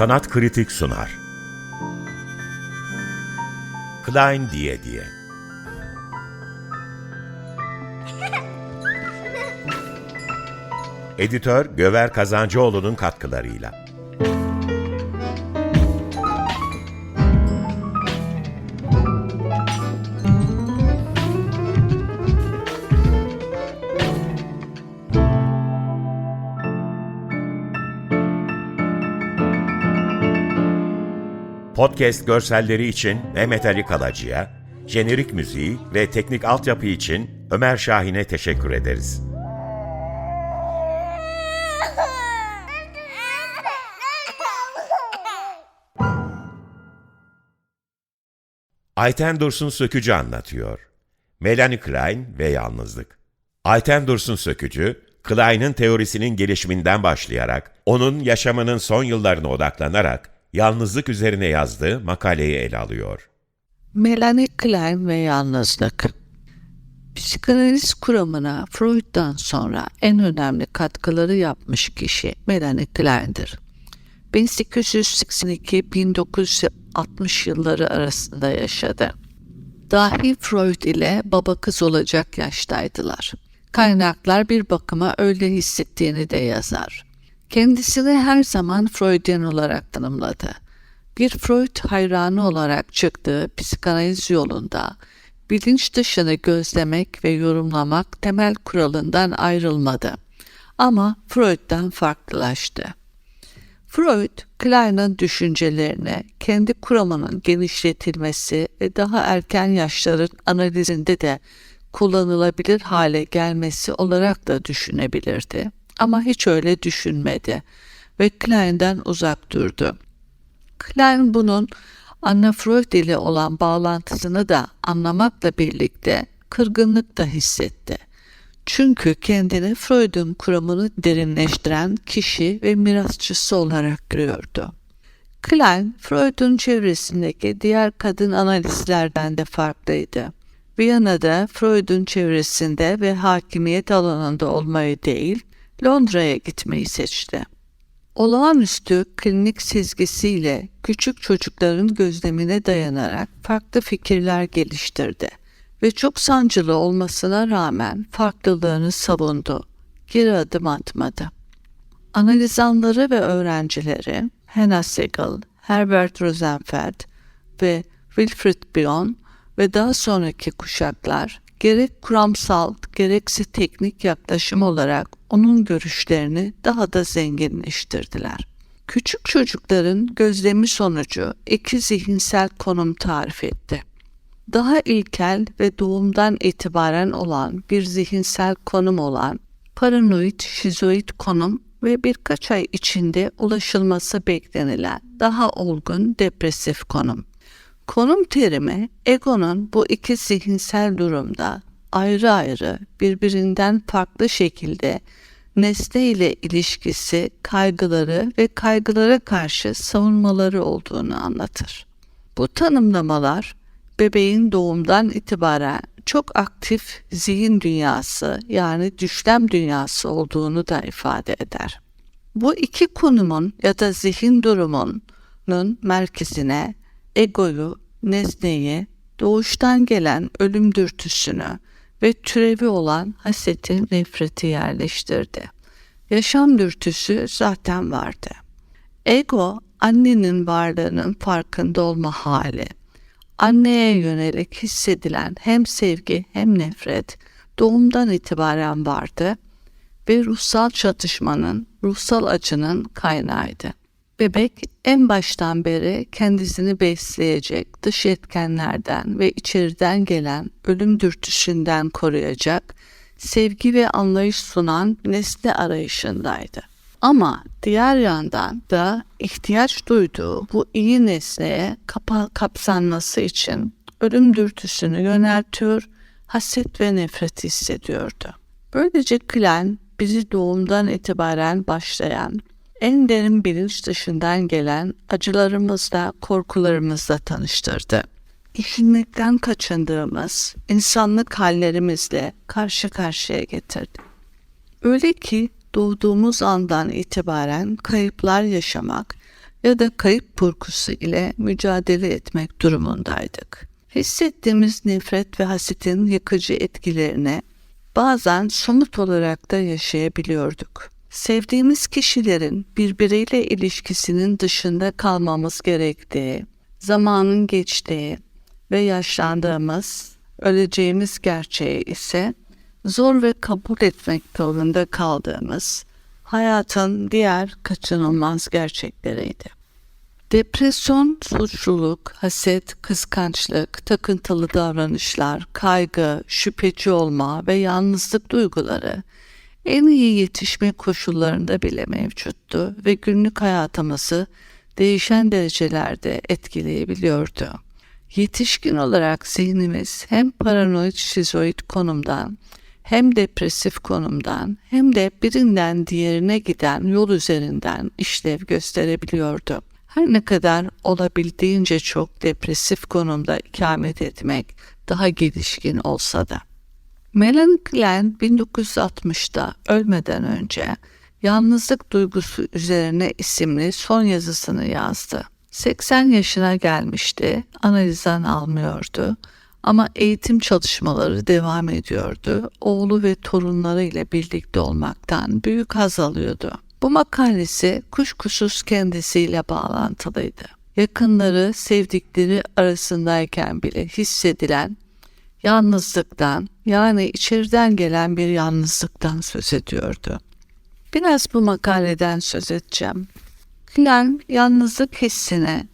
Sanat Kritik sunar. Klein diye diye. Editör Göver Kazancıoğlu'nun katkılarıyla. Podcast görselleri için Mehmet Ali Kalacı'ya, jenerik müziği ve teknik altyapı için Ömer Şahin'e teşekkür ederiz. Ayten Dursun Sökücü anlatıyor. Melanie Klein ve yalnızlık. Ayten Dursun Sökücü, Klein'in teorisinin gelişiminden başlayarak, onun yaşamının son yıllarına odaklanarak, yalnızlık üzerine yazdığı makaleyi ele alıyor. Melanie Klein ve yalnızlık. Psikanaliz kuramına Freud'dan sonra en önemli katkıları yapmış kişi Melanie Klein'dir. 1882-1960 yılları arasında yaşadı. Dahi Freud ile baba kız olacak yaştaydılar. Kaynaklar bir bakıma öyle hissettiğini de yazar. Kendisini her zaman Freudian olarak tanımladı. Bir Freud hayranı olarak çıktığı psikanaliz yolunda bilinç dışını gözlemek ve yorumlamak temel kuralından ayrılmadı. Ama Freud'dan farklılaştı. Freud, Klein'in düşüncelerine kendi kuramının genişletilmesi ve daha erken yaşların analizinde de kullanılabilir hale gelmesi olarak da düşünebilirdi. Ama hiç öyle düşünmedi ve Klein'den uzak durdu. Klein bunun Anna Freud ile olan bağlantısını da anlamakla birlikte kırgınlık da hissetti. Çünkü kendini Freud'un kuramını derinleştiren kişi ve mirasçısı olarak görüyordu. Klein, Freud'un çevresindeki diğer kadın analistlerden de farklıydı. Viyana'da Freud'un çevresinde ve hakimiyet alanında olmayı değil, Londra'ya gitmeyi seçti. Olağanüstü klinik sezgisiyle küçük çocukların gözlemine dayanarak farklı fikirler geliştirdi ve çok sancılı olmasına rağmen farklılığını savundu. Geri adım atmadı. Analizanları ve öğrencileri Hannah Segal, Herbert Rosenfeld ve Wilfrid Bion ve daha sonraki kuşaklar gerek kuramsal gerekse teknik yaklaşım olarak onun görüşlerini daha da zenginleştirdiler. Küçük çocukların gözlemi sonucu iki zihinsel konum tarif etti. Daha ilkel ve doğumdan itibaren olan bir zihinsel konum olan paranoid şizoid konum ve birkaç ay içinde ulaşılması beklenilen daha olgun depresif konum. Konum terimi egonun bu iki zihinsel durumda ayrı ayrı birbirinden farklı şekilde nesne ile ilişkisi, kaygıları ve kaygılara karşı savunmaları olduğunu anlatır. Bu tanımlamalar bebeğin doğumdan itibaren çok aktif zihin dünyası yani düşlem dünyası olduğunu da ifade eder. Bu iki konumun ya da zihin durumunun merkezine egoyu, nesneyi, doğuştan gelen ölüm dürtüsünü ve türevi olan haseti, nefreti yerleştirdi. Yaşam dürtüsü zaten vardı. Ego, annenin varlığının farkında olma hali. Anneye yönelik hissedilen hem sevgi hem nefret doğumdan itibaren vardı ve ruhsal çatışmanın, ruhsal acının kaynağıydı. Bebek en baştan beri kendisini besleyecek dış etkenlerden ve içeriden gelen ölüm dürtüsünden koruyacak, sevgi ve anlayış sunan nesne arayışındaydı. Ama diğer yandan da ihtiyaç duyduğu bu iyi nesneye kapa kapsanması için ölüm dürtüsünü yöneltiyor, haset ve nefret hissediyordu. Böylece Klein bizi doğumdan itibaren başlayan en derin bilinç dışından gelen acılarımızla, korkularımızla tanıştırdı. Düşünmekten kaçındığımız insanlık hallerimizle karşı karşıya getirdi. Öyle ki doğduğumuz andan itibaren kayıplar yaşamak ya da kayıp korkusu ile mücadele etmek durumundaydık. Hissettiğimiz nefret ve hasetin yıkıcı etkilerine bazen somut olarak da yaşayabiliyorduk. Sevdiğimiz kişilerin birbiriyle ilişkisinin dışında kalmamız gerektiği, zamanın geçtiği ve yaşlandığımız, öleceğimiz gerçeği ise zor ve kabul etmek zorunda kaldığımız hayatın diğer kaçınılmaz gerçekleriydi. Depresyon, suçluluk, haset, kıskançlık, takıntılı davranışlar, kaygı, şüpheci olma ve yalnızlık duyguları en iyi yetişme koşullarında bile mevcuttu ve günlük hayatımızı değişen derecelerde etkileyebiliyordu. Yetişkin olarak zihnimiz hem paranoid şizoid konumdan hem depresif konumdan hem de birinden diğerine giden yol üzerinden işlev gösterebiliyordu. Her ne kadar olabildiğince çok depresif konumda ikamet etmek daha gelişkin olsa da. Melanie Klein 1960'da ölmeden önce Yalnızlık Duygusu Üzerine isimli son yazısını yazdı. 80 yaşına gelmişti, analizden almıyordu ama eğitim çalışmaları devam ediyordu. Oğlu ve torunları ile birlikte olmaktan büyük haz alıyordu. Bu makalesi kuşkusuz kendisiyle bağlantılıydı. Yakınları, sevdikleri arasındayken bile hissedilen yalnızlıktan yani içeriden gelen bir yalnızlıktan söz ediyordu. Biraz bu makaleden söz edeceğim. Klein yalnızlık hissine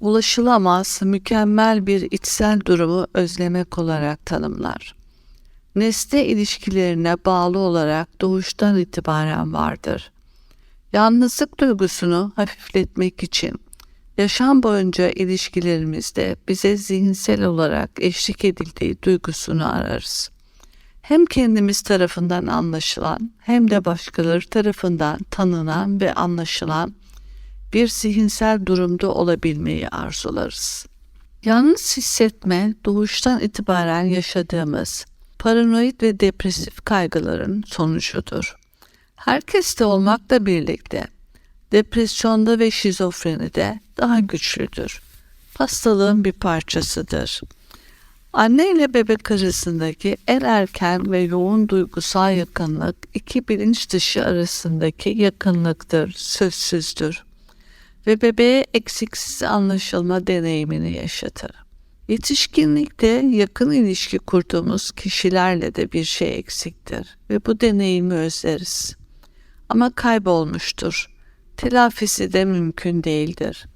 ulaşılamaz mükemmel bir içsel durumu özlemek olarak tanımlar. Nesne ilişkilerine bağlı olarak doğuştan itibaren vardır. Yalnızlık duygusunu hafifletmek için yaşam boyunca ilişkilerimizde bize zihinsel olarak eşlik edildiği duygusunu ararız. Hem kendimiz tarafından anlaşılan hem de başkaları tarafından tanınan ve anlaşılan bir zihinsel durumda olabilmeyi arzularız. Yalnız hissetme doğuştan itibaren yaşadığımız paranoid ve depresif kaygıların sonucudur. Herkeste olmakla birlikte depresyonda ve şizofrenide daha güçlüdür. Hastalığın bir parçasıdır. Anne ile bebek arasındaki en erken ve yoğun duygusal yakınlık iki bilinç dışı arasındaki yakınlıktır, sözsüzdür ve bebeğe eksiksiz anlaşılma deneyimini yaşatır. Yetişkinlikte yakın ilişki kurduğumuz kişilerle de bir şey eksiktir ve bu deneyimi özleriz. Ama kaybolmuştur. Telafisi de mümkün değildir.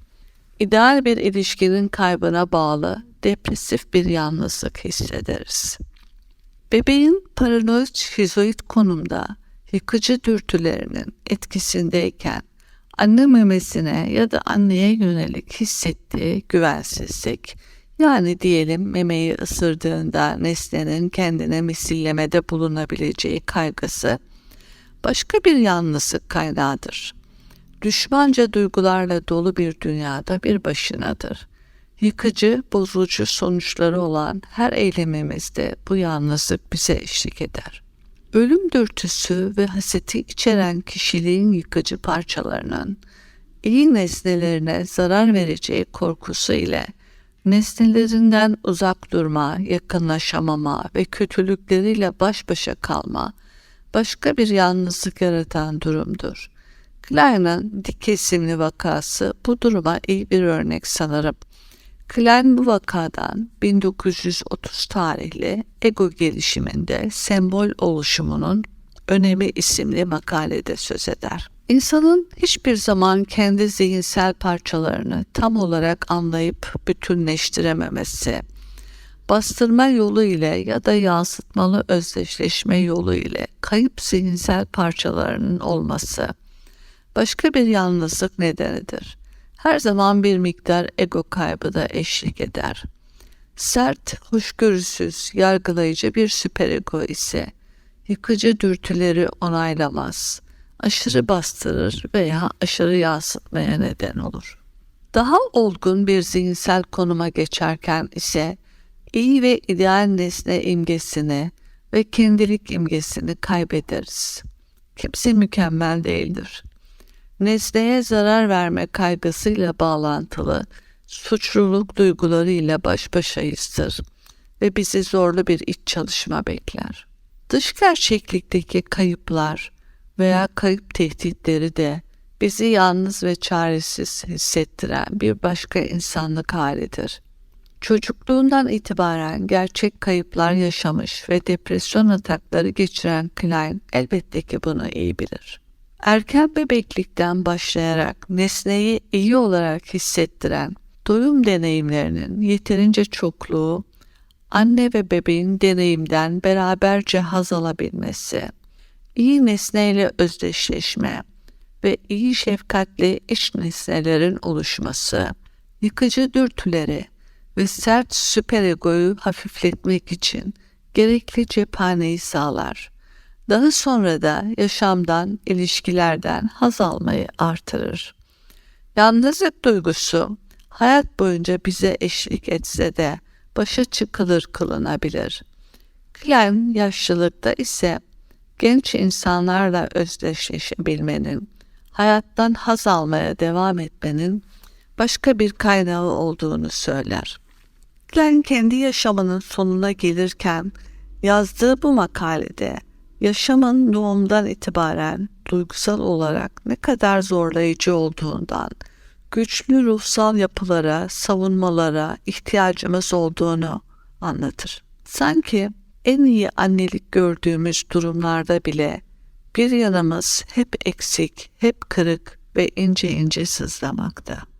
İdeal bir ilişkinin kaybına bağlı depresif bir yalnızlık hissederiz. Bebeğin paranoid şizoid konumda yıkıcı dürtülerinin etkisindeyken anne memesine ya da anneye yönelik hissettiği güvensizlik, yani diyelim memeyi ısırdığında nesnenin kendine misillemede bulunabileceği kaygısı, başka bir yalnızlık kaynağıdır. Düşmanca duygularla dolu bir dünyada bir başınadır. Yıkıcı, bozucu sonuçları olan her eylemimizde bu yalnızlık bize eşlik eder. Ölüm dürtüsü ve haseti içeren kişiliğin yıkıcı parçalarının iyi nesnelerine zarar vereceği korkusu ile nesnelerinden uzak durma, yakınlaşamama ve kötülükleriyle baş başa kalma başka bir yalnızlık yaratan durumdur. Klein'ın dik kesimli vakası bu duruma iyi bir örnek sanırım. Klein bu vakadan 1930 tarihli ego gelişiminde sembol oluşumunun önemi isimli makalede söz eder. İnsanın hiçbir zaman kendi zihinsel parçalarını tam olarak anlayıp bütünleştirememesi, bastırma yolu ile ya da yansıtmalı özdeşleşme yolu ile kayıp zihinsel parçalarının olması başka bir yalnızlık nedenidir. Her zaman bir miktar ego kaybı da eşlik eder. Sert, hoşgörüsüz, yargılayıcı bir süperego ise yıkıcı dürtüleri onaylamaz, aşırı bastırır veya aşırı yansıtmaya neden olur. Daha olgun bir zihinsel konuma geçerken ise iyi ve ideal nesne imgesini ve kendilik imgesini kaybederiz. Kimse mükemmel değildir. Nesneye zarar verme kaygısıyla bağlantılı suçluluk duygularıyla baş başayızdır ve bizi zorlu bir iç çalışma bekler. Dış gerçeklikteki kayıplar veya kayıp tehditleri de bizi yalnız ve çaresiz hissettiren bir başka insanlık halidir. Çocukluğundan itibaren gerçek kayıplar yaşamış ve depresyon atakları geçiren Klein elbette ki bunu iyi bilir. Erken bebeklikten başlayarak nesneyi iyi olarak hissettiren doyum deneyimlerinin yeterince çokluğu, anne ve bebeğin deneyimden beraberce haz alabilmesi, iyi nesneyle özdeşleşme ve iyi şefkatli iç nesnelerin oluşması, yıkıcı dürtüleri ve sert süperegoyu hafifletmek için gerekli cephaneyi sağlar. Daha sonra da yaşamdan, ilişkilerden haz almayı artırır. Yalnızlık duygusu hayat boyunca bize eşlik etse de başa çıkılır kılınabilir. Klein yaşlılıkta ise genç insanlarla özdeşleşebilmenin, hayattan haz almaya devam etmenin başka bir kaynağı olduğunu söyler. Klein kendi yaşamının sonuna gelirken yazdığı bu makalede yaşamın doğumdan itibaren duygusal olarak ne kadar zorlayıcı olduğundan, güçlü ruhsal yapılara, savunmalara ihtiyacımız olduğunu anlatır. Sanki en iyi annelik gördüğümüz durumlarda bile bir yanımız hep eksik, hep kırık ve ince ince sızlamakta.